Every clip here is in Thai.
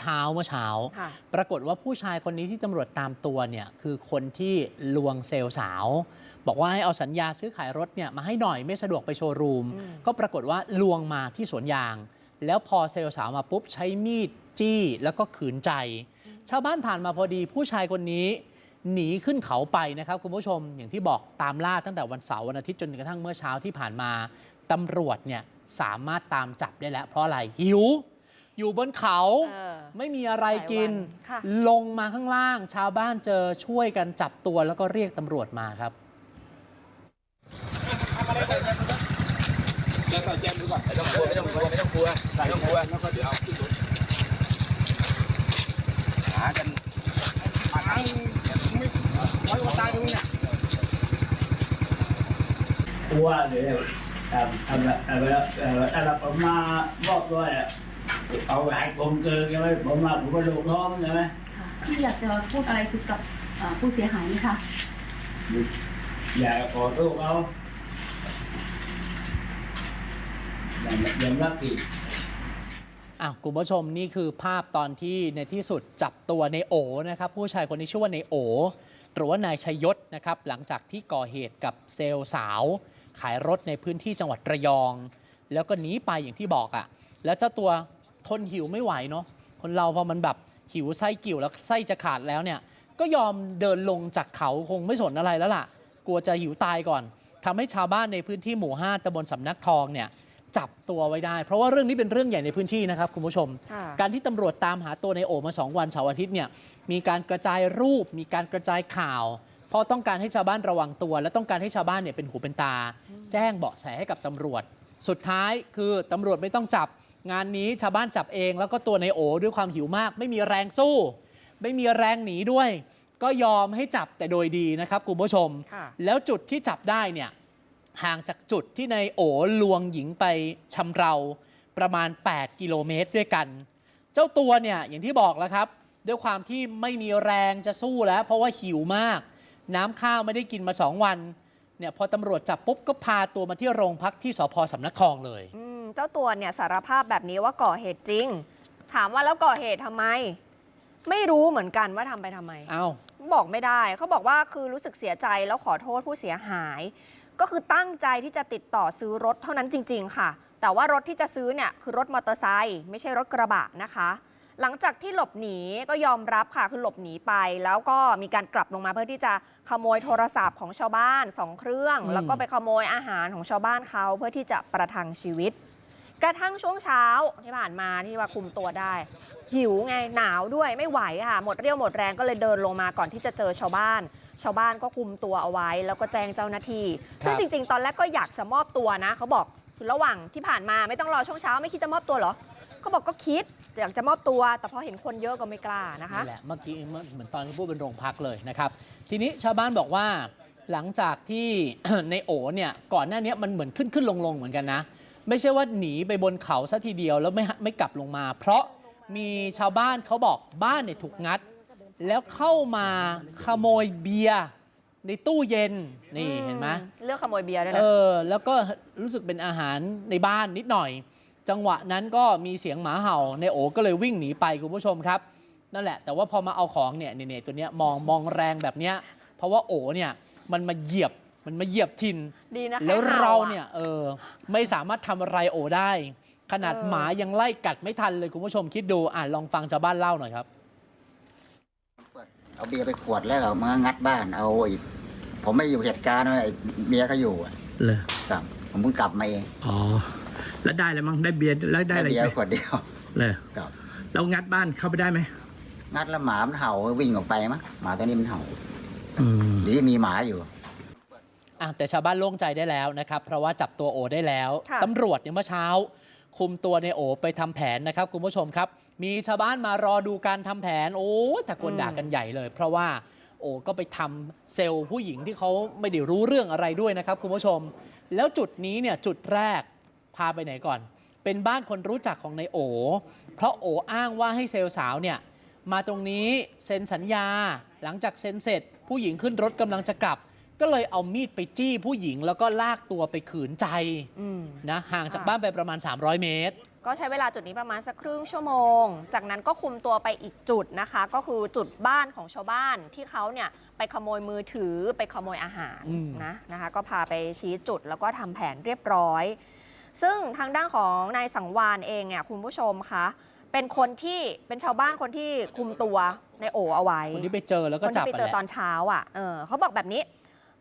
เช้าเมื่อเช้าค่ะปรากฏว่าผู้ชายคนนี้ที่ตำรวจตามตัวเนี่ยคือคนที่ลวงเซลล์สาว บอกว่าให้เอาสัญญาซื้อขายรถเนี่ยมาให้หน่อยไม่สะดวกไปโชว์รูมอืมก็ปรากฏว่าลวงมาที่สวนยาง แล้วพอเซลล์สาวมาปุ๊บใช้มีดจี้แล้วก็ขืนใจ ชาวบ้านผ่านมาพอดีผู้ชายคนนี้หนีขึ้นเขาไปนะครับคุณผู้ชมอย่างที่บอกตามล่าตั้งแต่วันเสาร์วันอาทิตย์จนกระทั่งเมื่อเช้าที่ผ่านมาตำรวจเนี่ยสามารถตามจับได้แล้ว เพราะอะไรหิว อยู่บนเขาเออไม่มีอะไรกิน หลายวันค่ะ ลงมาข้างล่าง ชาวบ้านเจอช่วยกันจับตัวแล้วก็เรียกตำรวจมาครับแล้วก็แจ้งดูก่อนไม่ต้องกลัวไม่ต้องกลัวไม่ต้องกลัวไม่ต้องกลัวแล้วก็เดี๋ยวเอาขึ้นรถหากันหาไม่ร้อยกว่าตายตรงเนี้ยกลัวเลยทำทำละเอาไปแล้วเออถ้าเราผมมาบอกด้วยอะ เอาหลายกลมเกินใช่ไหมผมมาผมก็ลงท้องใช่ไหมค่ะพี่อยากจะพูดอะไรถึงกับเอ่อผู้เสียหายไหมคะอย่าขอโทษเขาอย่ายอมรับผิดอ้าวคุณผู้ชมนี่คือภาพตอนที่ในที่สุดจับตัวในโอนะครับ ผู้ชายคนนี้ชื่อว่าในโอ หรือว่านายชัยยศนะครับ หลังจากที่ก่อเหตุกับเซลล์สาว ขายรถในพื้นที่จังหวัดระยอง แล้วก็หนีไปอย่างที่บอกอะ่ะ แล้วเจ้าตัว ทนหิวไม่ไหวเนาะคนเราพอมันแบบหิวไส้กิ่วแล้วไส้จะขาดแล้วเนี่ย ก็ยอมเดินลงจากเขาคงไม่สนอะไรแล้วล่ะ กลัวจะหิวตายก่อนทำให้ชาวบ้านในพื้นที่หมู่ 5ตำบลสำนักทองเนี่ยจับตัวไว้ได้ เพราะว่าเรื่องนี้เป็นเรื่องใหญ่ในพื้นที่นะครับคุณผู้ชมค่ะการที่ตำรวจตามหาตัวในโอมา 2 วันเสาร์อาทิตย์เนี่ยมีการกระจายรูป มีการกระจายข่าวเพราะต้องการให้ชาวบ้านระวังตัว และต้องการให้ชาวบ้านเนี่ยเป็นหูเป็นตา แจ้งเบาะแสให้กับตำรวจ สุดท้ายคือตำรวจไม่ต้องจับ งานนี้ชาวบ้านจับเองแล้วก็ตัวในโอด้วยความหิวมาก ไม่มีแรงสู้ ไม่มีแรงหนีด้วย ก็ยอมให้จับแต่โดยดีนะครับคุณผู้ชมค่ะแล้วจุดที่จับได้เนี่ยห่างจากจุดที่ในโอลวงหญิงไปชำเราประมาณ 8 กิโลเมตรด้วยกัน เจ้าตัวเนี่ยอย่างที่บอกแล้วครับ ด้วยความที่ไม่มีแรงจะสู้แล้ว เพราะว่าหิวมาก น้ำข้าวไม่ได้กินมา2วันเนี่ยพอตำรวจจับปุ๊บก็พาตัวมาที่โรงพักที่สพสำนักคลองเลยอืม เจ้าตัวเนี่ยสารภาพแบบนี้ว่าก่อเหตุจริง ถามว่าแล้วก่อเหตุทำไม ไม่รู้เหมือนกันว่าทำไปทำไมเอ้าบอกไม่ได้เขาบอกว่าคือรู้สึกเสียใจแล้วขอโทษผู้เสียหาย ก็คือตั้งใจที่จะติดต่อซื้อรถเท่านั้นจริง ๆ ค่ะ แต่ว่ารถที่จะซื้อเนี่ยคือรถมอเตอร์ไซค์ไม่ใช่รถกระบะนะคะหลังจากที่หลบหนีก็ยอมรับค่ะคือหลบหนีไป แล้วก็มีการกลับลงมาเพื่อที่จะขโมยโทรศัพท์ของชาวบ้านสองเครื่องอืมแล้วก็ไปขโมยอาหารของชาวบ้านเขาเพื่อที่จะประทังชีวิต กระทั่งช่วงเช้าที่ผ่านมาที่ว่าคุมตัวได้ หิวไงหนาวด้วยไม่ไหวค่ะ หมดเรี่ยวหมดแรงก็เลยเดินลงมาก่อนที่จะเจอชาวบ้าน ชาวบ้านก็คุมตัวเอาไว้ แล้วก็แจ้งเจ้าหน้าที่ซึ่งจริง ๆ ตอนแรกก็อยากจะมอบตัวนะเขาบอกคือระหว่างที่ผ่านมาไม่ต้องรอช่วงเช้าไม่คิดจะมอบตัวเหรอเขาบอกก็คิดอยากจะมอบตัว แต่พอเห็นคนเยอะก็ไม่กล้านะคะนี่แหละเมื่อกี้เหมือนตอนที่พูดเป็นโรงพักเลยนะครับ ทีนี้ชาวบ้านบอกว่าหลังจากที่ในโอเนี่ยก่อนหน้านี้มันเหมือนขึ้นขึ้นลงลงเหมือนกันนะ ไม่ใช่ว่าหนีไปบนเขาซะทีเดียวแล้วไม่ไม่กลับลงมา เพราะมีชาวบ้านเขาบอกบ้านเนี่ยถูกงัด แล้วเข้ามาขโมยเบียร์ในตู้เย็นนี่เห็นไหมเลือกขโมยเบียร์ด้วยเอนะอแล้วก็รู้สึกเป็นอาหารในบ้านนิดหน่อย จังหวะนั้นก็มีเสียงหมาเห่าในโอก็เลยวิ่งหนีไปคุณผู้ชมครับ นั่นแหละ แต่ว่าพอมาเอาของเนี่ยเนี่ยตัวเนี้ยมองมองแรงแบบเนี้ยเพราะว่าโอเนี่ยมันมาเหยียบ มันมาเหยียบทินดีนะแล้วค่เราห่อะเนี่ยเออไม่สามารถทำอะไรโอได้ ขนาดเออหมายังไล่กัดไม่ทันเลยคุณผู้ชมคิดดูอ่านลองฟังชาวบ้านเล่าหน่อยครับ เอาเบียร์ไปขวดแล้วก็มางัดบ้านเอาอีกผมไม่อยู่เหตุการณ์นะไอ้เมียเขาอยู่อะเลยครับผมเพิ่งกลับมาเองอ๋อ แล้วได้แล้วมั้งได้เบียร์แล้วได้อะไรเบีอียกร์ไหมขวดเดียวเลยครับแล้วงัดบ้านเข้าไปได้ไหมงัดแล้วหมามันเห่าวิ่งออกไปมั้งหมาตัวนี้มันเห่าอืม หรือมีหมาอยู่อะ แต่ชาวบ้านโล่งใจได้แล้วนะครับ เพราะว่าจับตัวโอได้แล้วค่ะตำรวจเนี่ยเมื่อเช้า คุมตัวในโอไปทำแผนนะครับคุณผู้ชมครับ มีชาวบ้านมารอดูการทำแผน โอ้ตะโกนด่ากันใหญ่เลย เพราะว่าโอก็ไปทำเซลล์ผู้หญิงที่เขาไม่ได้รู้เรื่องอะไรด้วยนะครับคุณผู้ชม แล้วจุดนี้เนี่ยจุดแรกพาไปไหนก่อน เป็นบ้านคนรู้จักของนายโอ เพราะโออ้างว่าให้เซลล์สาวเนี่ยมาตรงนี้เซ็นสัญญา หลังจากเซ็นเสร็จ ผู้หญิงขึ้นรถกำลังจะกลับ ก็เลยเอามีดไปจี้ผู้หญิง แล้วก็ลากตัวไปขืนใจอืม นะห่างจากค่ะบ้านไปประมาณ 300 เมตร ก็ใช้เวลาจุดนี้ประมาณสักครึ่งชั่วโมง จากนั้นก็คุมตัวไปอีกจุดนะคะ ก็คือจุดบ้านของชาวบ้านที่เขาเนี่ยไปขโมยมือถือไปขโมยอาหารอืม นะนะคะ ก็พาไปชี้จุดแล้วก็ทำแผนเรียบร้อย ซึ่งทางด้านของนายสังวานเองเนี่ยคุณผู้ชมคะเป็นคนที่เป็นชาวบ้านคนที่คุมตัวในโอเอาไว้ คนที่ไปเจอแล้วก็คนจับที่ไปเจอแหละตอนเช้าอะเออเขาบอกแบบนี้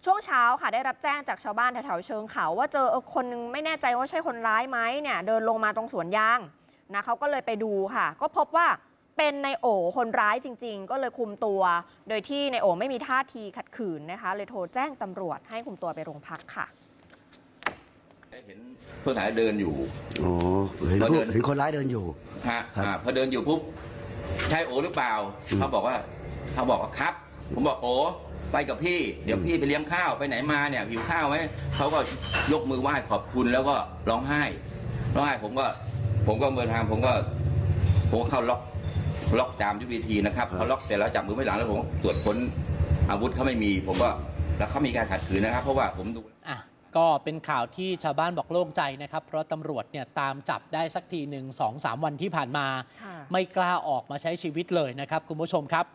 ช่วงเช้าค่ะได้รับแจ้งจากชาวบ้านแถวๆเชิงเขา ว่าเจอเออคนนึงไม่แน่ใจว่าใช่คนร้ายไหมเนี่ยเดินลงมาตรงสวนยางนะเขาก็เลยไปดูค่ะ ก็พบว่าเป็นในโอคนร้ายจริง ๆ ก็เลยคุมตัว โดยที่ในโอไม่มีท่าทีขัดขืนนะคะ เลยโทรแจ้งตำรวจให้คุมตัวไปโรงพักค่ะเห็นผู้ชายเดินอยู่อ๋อเห็นเขาผู้เดินเห็นคนร้ายเดินอยู่ ฮะครับ อ่าพอเดินอยู่ปุ๊บใช่โอหรือเปล่าอืมเขาบอกว่าเขาบอกว่าครับ ผมบอกโอ ไปกับพี่ เดี๋ยวพี่ไปเลี้ยงข้าวไปไหนมาเนี่ยหิวข้าวไหมเขาก็ยกมือไหว้ขอบคุณแล้วก็ร้องไห้ร้องไห้ผมก็ผมก็เดินทางผมก็ผมก็เข้าล็อกล็อกตามยุทธวิธีนะครับเขาล็อกเสร็จแล้วจับมือไม่หลังแล้วผมตรวจค้นอาวุธเขาไม่มี ผมก็แล้วเขามีการขัดขืนนะครับ เพราะว่าผมดูอะก็เป็นข่าวที่ชาวบ้านบอกโล่งใจนะครับ เพราะตำรวจเนี่ยตามจับได้สักทีหนึ่งสองสามวันที่ผ่านมาค่ะไม่กล้าออกมาใช้ชีวิตเลยนะครับ คุณผู้ชมครับ